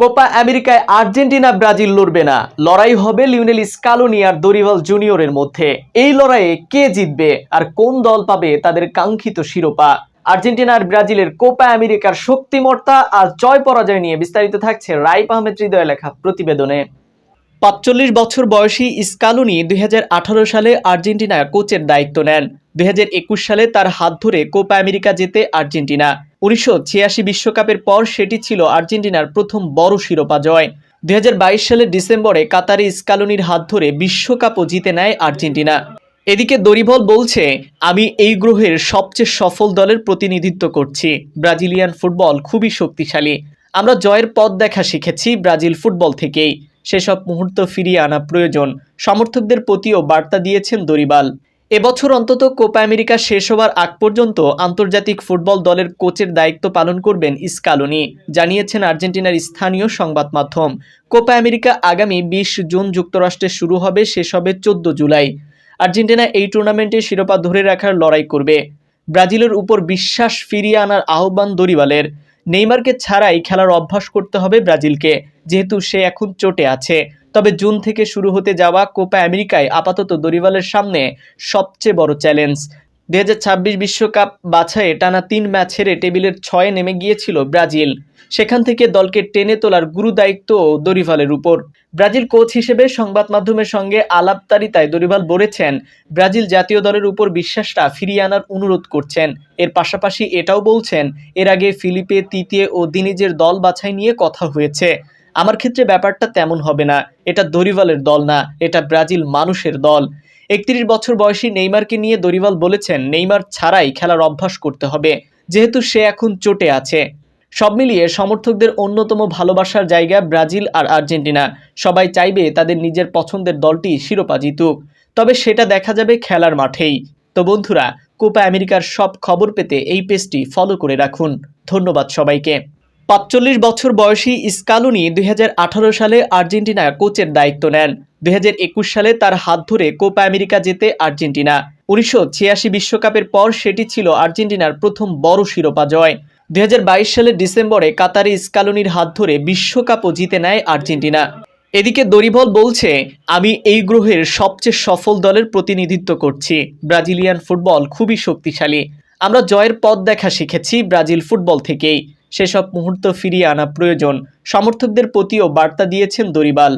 Copa আমেরিকায় Argentina, Brazil লড়বে না। লড়াই হবে লিওনেল স্কালোনি আর দরিভাল জুনিয়রের মধ্যে। এই লড়াইয়ে কে জিতবে আর কোন দল পাবে তাদের কাঙ্ক্ষিত শিরোপা? আর্জেন্টিনা আর ব্রাজিলের কোপা আমেরিকার শক্তিমর্তা আর জয় পরাজয় নিয়ে বিস্তারিত থাকছে রাইপ আহমেদ হৃদয় লেখা প্রতিবেদনে। পাঁচচল্লিশ বছর বয়সী স্কালুনি দুই সালে আর্জেন্টিনার কোচের দায়িত্ব নেন। দুই হাজার একুশ সালে তার হাত ধরে কোপা আমেরিকা জেতে আর্জেন্টিনা। উনিশশো বিশ্বকাপের পর সেটি ছিল আর্জেন্টিনার প্রথম বড় শিরোপা জয়। দুই হাজার বাইশ সালের ডিসেম্বরে কাতারি স্কালুনির হাত ধরে বিশ্বকাপও জিতে নেয় আর্জেন্টিনা। এদিকে দরিবল বলছে, আমি এই গ্রহের সবচেয়ে সফল দলের প্রতিনিধিত্ব করছি। ব্রাজিলিয়ান ফুটবল খুবই শক্তিশালী। আমরা জয়ের পথ দেখা শিখেছি ব্রাজিল ফুটবল থেকেই। সেসব মুহূর্ত ফিরিয়ে আনা প্রয়োজন। সমর্থকদের প্রতিও বার্তা দিয়েছেন দরিবাল এবছর অন্তত কোপা আমেরিকা শেষ হওয়ার আগ পর্যন্ত আন্তর্জাতিক ফুটবল দলের কোচের দায়িত্ব পালন করবেন ইস্কালোনি জানিয়েছেন আর্জেন্টিনার স্থানীয় সংবাদ মাধ্যম। কোপা আমেরিকা আগামী বিশ জুন যুক্তরাষ্ট্রে শুরু হবে, শেষ হবে চোদ্দ জুলাই। আর্জেন্টিনা এই টুর্নামেন্টে শিরোপা ধরে রাখার লড়াই করবে। ব্রাজিলের উপর বিশ্বাস ফিরিয়ে আনার আহ্বান দরিবালের। নেইমারকে ছাড়াই খেলার অভ্যাস করতে হবে ব্রাজিলকে, যেহেতু সে এখন চোটে আছে। তবে জুন থেকে শুরু হতে যাওয়া কোপা আমেরিকায় আপাতত দরিবালের সামনে সবচেয়ে বড় চ্যালেঞ্জ। দুই বিশ্বকাপ বাছাইয়ে টানা তিন ম্যাচ হেরে টেবিলের ছয়ে নেমে গিয়েছিল ব্রাজিল। সেখান থেকে দলকে টেনে তোলার গুরু দায়িত্ব দরিভালের উপর। ব্রাজিল কোচ হিসেবে সংবাদ মাধ্যমের সঙ্গে আলাপতারিতায় দরিভাল বলেছেন, ব্রাজিল জাতীয় দলের উপর বিশ্বাসটা ফিরিয়ে আনার অনুরোধ করছেন। এর পাশাপাশি এটাও বলছেন, এর আগে ফিলিপে তৃতীয় ও দিনিজের দল বাছাই নিয়ে কথা হয়েছে। আমার ক্ষেত্রে ব্যাপারটা তেমন হবে না। এটা দরিভালের দল না, এটা ব্রাজিল মানুষের দল। একত্রিশ বছর বয়সী নেইমারকে নিয়ে দরিভাল বলেছেন, নেইমার ছাড়াই খেলার অভ্যাস করতে হবে, যেহেতু সে এখন চোটে আছে। সব মিলিয়ে সমর্থকদের অন্যতম ভালোবাসার জায়গা ব্রাজিল আর আর্জেন্টিনা। সবাই চাইবে তাদের নিজের পছন্দের দলটি শিরোপা জিতুক। তবে সেটা দেখা যাবে খেলার মাঠেই। তো বন্ধুরা, কোপা আমেরিকার সব খবর পেতে এই পেজটি ফলো করে রাখুন। ধন্যবাদ সবাইকে। পাঁচচল্লিশ বছর বয়সী স্কালুনি দুই সালে আর্জেন্টিনা কোচের দায়িত্ব নেন। দুই হাজার একুশ সালে তার হাত ধরে কোপা আমেরিকা জেতে আর্জেন্টিনা। উনিশশো বিশ্বকাপের পর সেটি ছিল আর্জেন্টিনার প্রথম বড় শিরোপা জয়। দুই হাজার বাইশ সালের ডিসেম্বরে কাতারি স্কালুনির হাত ধরে বিশ্বকাপও জিতে নেয় আর্জেন্টিনা। এদিকে দরিবল বলছে, আমি এই গ্রহের সবচেয়ে সফল দলের প্রতিনিধিত্ব করছি। ব্রাজিলিয়ান ফুটবল খুবই শক্তিশালী। আমরা জয়ের পথ দেখা শিখেছি ব্রাজিল ফুটবল থেকেই। সেসব মুহূর্ত ফিরিয়ে আনা প্রয়োজন। সমর্থকদের প্রতিও বার্তা দিয়েছেন দরিবাল।